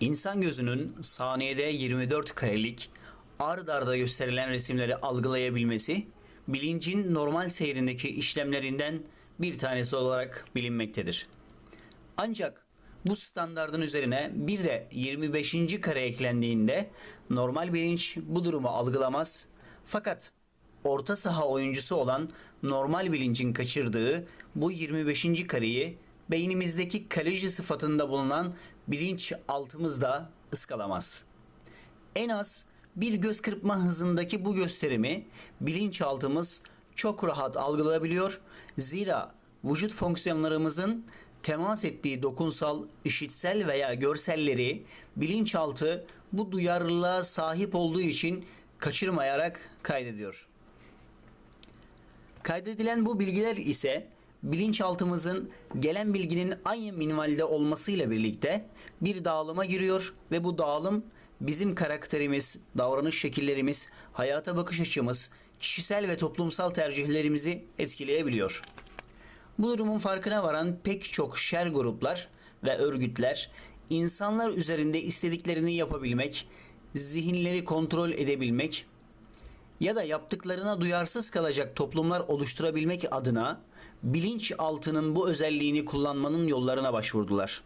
İnsan gözünün saniyede 24 karelik ard arda gösterilen resimleri algılayabilmesi bilincin normal seyrindeki işlemlerinden bir tanesi olarak bilinmektedir. Ancak bu standardın üzerine bir de 25. kare eklendiğinde normal bilinç bu durumu algılamaz. Fakat orta saha oyuncusu olan normal bilincin kaçırdığı bu 25. kareyi beynimizdeki kaleci sıfatında bulunan bilinç altımız da ıskalamaz. En az bir göz kırpma hızındaki bu gösterimi bilinçaltımız çok rahat algılayabiliyor. Zira vücut fonksiyonlarımızın temas ettiği dokunsal, işitsel veya görselleri bilinçaltı bu duyarlılığa sahip olduğu için kaçırmayarak kaydediyor. Kaydedilen bu bilgiler ise bilinçaltımızın gelen bilginin aynı minvalde olmasıyla birlikte bir dağılıma giriyor ve bu dağılım bizim karakterimiz, davranış şekillerimiz, hayata bakış açımız, kişisel ve toplumsal tercihlerimizi etkileyebiliyor. Bu durumun farkına varan pek çok şer gruplar ve örgütler insanlar üzerinde istediklerini yapabilmek, zihinleri kontrol edebilmek ya da yaptıklarına duyarsız kalacak toplumlar oluşturabilmek adına bilinç altının bu özelliğini kullanmanın yollarına başvurdular.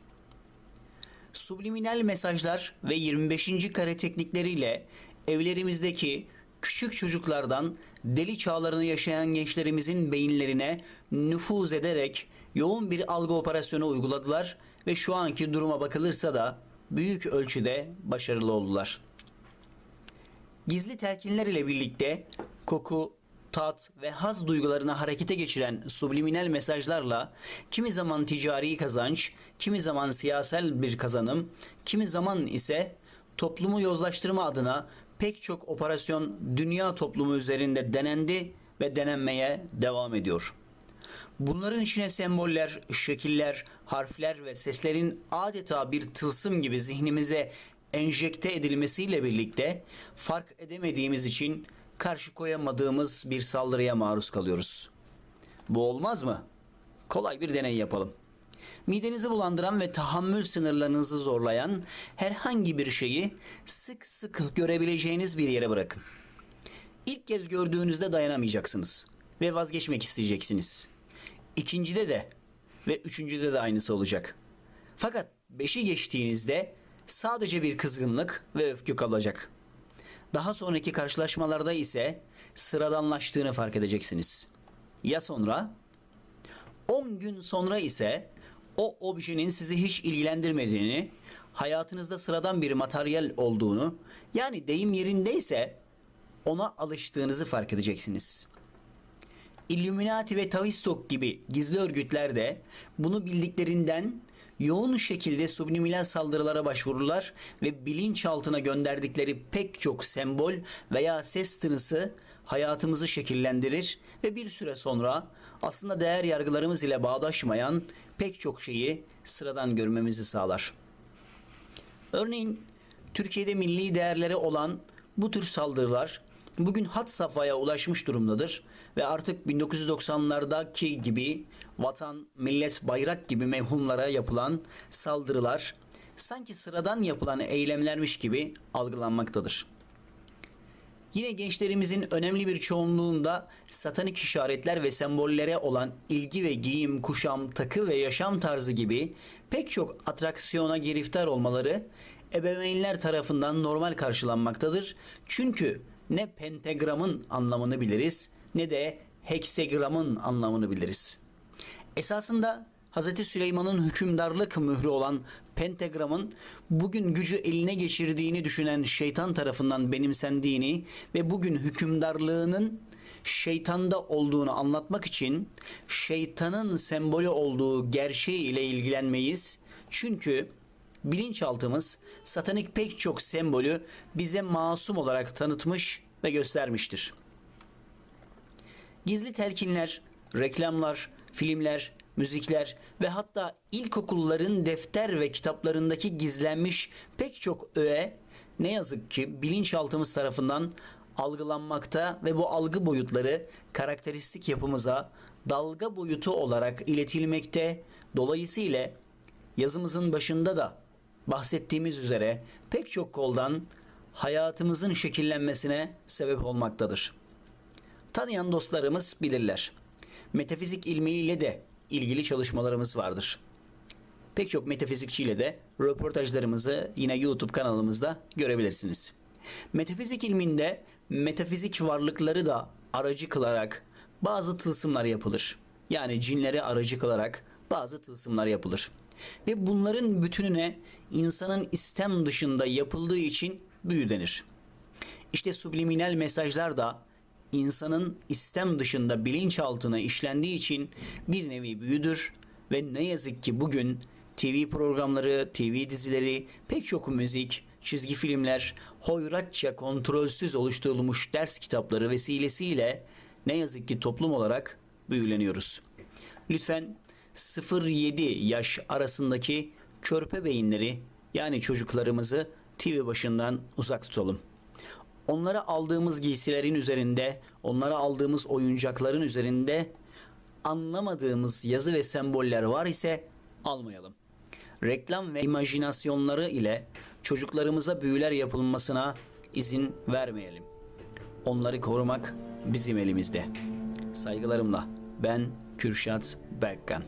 Subliminal mesajlar ve 25. kare teknikleriyle evlerimizdeki küçük çocuklardan deli çağlarını yaşayan gençlerimizin beyinlerine nüfuz ederek yoğun bir algı operasyonu uyguladılar ve şu anki duruma bakılırsa da büyük ölçüde başarılı oldular. Gizli telkinler ile birlikte koku, tat ve haz duygularını harekete geçiren subliminal mesajlarla kimi zaman ticari kazanç, kimi zaman siyasal bir kazanım, kimi zaman ise toplumu yozlaştırma adına pek çok operasyon dünya toplumu üzerinde denendi ve denenmeye devam ediyor. Bunların içine semboller, şekiller, harfler ve seslerin adeta bir tılsım gibi zihnimize enjekte edilmesiyle birlikte fark edemediğimiz için karşı koyamadığımız bir saldırıya maruz kalıyoruz. Bu olmaz mı? Kolay bir deney yapalım. Midenizi bulandıran ve tahammül sınırlarınızı zorlayan herhangi bir şeyi sık sık görebileceğiniz bir yere bırakın. İlk kez gördüğünüzde dayanamayacaksınız ve vazgeçmek isteyeceksiniz. İkincide de ve üçüncüde de aynısı olacak. Fakat beşi geçtiğinizde sadece bir kızgınlık ve öfke kalacak. Daha sonraki karşılaşmalarda ise sıradanlaştığını fark edeceksiniz. Ya sonra? 10 gün sonra ise o objenin sizi hiç ilgilendirmediğini, hayatınızda sıradan bir materyal olduğunu, yani deyim yerindeyse ona alıştığınızı fark edeceksiniz. Illuminati ve Tavistock gibi gizli örgütler de bunu bildiklerinden yoğun şekilde subliminal saldırılara başvururlar ve bilinçaltına gönderdikleri pek çok sembol veya ses tınısı hayatımızı şekillendirir ve bir süre sonra aslında değer yargılarımız ile bağdaşmayan pek çok şeyi sıradan görmemizi sağlar. Örneğin Türkiye'de milli değerleri olan bu tür saldırılar bugün hat safhaya ulaşmış durumdadır ve artık 1990'lardaki gibi vatan, millet, bayrak gibi mevhumlara yapılan saldırılar sanki sıradan yapılan eylemlermiş gibi algılanmaktadır. Yine gençlerimizin önemli bir çoğunluğunda satanik işaretler ve sembollere olan ilgi ve giyim, kuşam, takı ve yaşam tarzı gibi pek çok atraksiyona giriftar olmaları ebeveynler tarafından normal karşılanmaktadır. Çünkü ne pentagramın anlamını biliriz ne de heksagramın anlamını biliriz. Esasında Hz. Süleyman'ın hükümdarlık mührü olan pentagramın bugün gücü eline geçirdiğini düşünen şeytan tarafından benimsendiğini ve bugün hükümdarlığının şeytanda olduğunu anlatmak için şeytanın sembolü olduğu gerçeği ile ilgilenmeyiz. Çünkü bilinçaltımız satanik pek çok sembolü bize masum olarak tanıtmış ve göstermiştir. Gizli telkinler, reklamlar, filmler, müzikler ve hatta ilkokulların defter ve kitaplarındaki gizlenmiş pek çok öğe ne yazık ki bilinçaltımız tarafından algılanmakta ve bu algı boyutları karakteristik yapımıza dalga boyutu olarak iletilmekte. Dolayısıyla yazımızın başında da bahsettiğimiz üzere pek çok koldan hayatımızın şekillenmesine sebep olmaktadır. Tanıyan dostlarımız bilirler. Metafizik ilmiyle de ilgili çalışmalarımız vardır. Pek çok metafizikçiyle de röportajlarımızı yine YouTube kanalımızda görebilirsiniz. Metafizik ilminde metafizik varlıkları da aracı kılarak bazı tılsımlar yapılır. Yani cinleri aracı kılarak bazı tılsımlar yapılır. Ve bunların bütününe insanın istem dışında yapıldığı için büyü denir. İşte subliminal mesajlar da insanın istem dışında bilinçaltına işlendiği için bir nevi büyüdür ve ne yazık ki bugün TV programları, TV dizileri, pek çok müzik, çizgi filmler, hoyratça kontrolsüz oluşturulmuş ders kitapları vesilesiyle ne yazık ki toplum olarak büyüleniyoruz. Lütfen 0-7 yaş arasındaki körpe beyinleri yani çocuklarımızı TV başından uzak tutalım. Onlara aldığımız giysilerin üzerinde, onlara aldığımız oyuncakların üzerinde anlamadığımız yazı ve semboller var ise almayalım. Reklam ve imajinasyonları ile çocuklarımıza büyüler yapılmasına izin vermeyelim. Onları korumak bizim elimizde. Saygılarımla ben Kürşat Berkkan.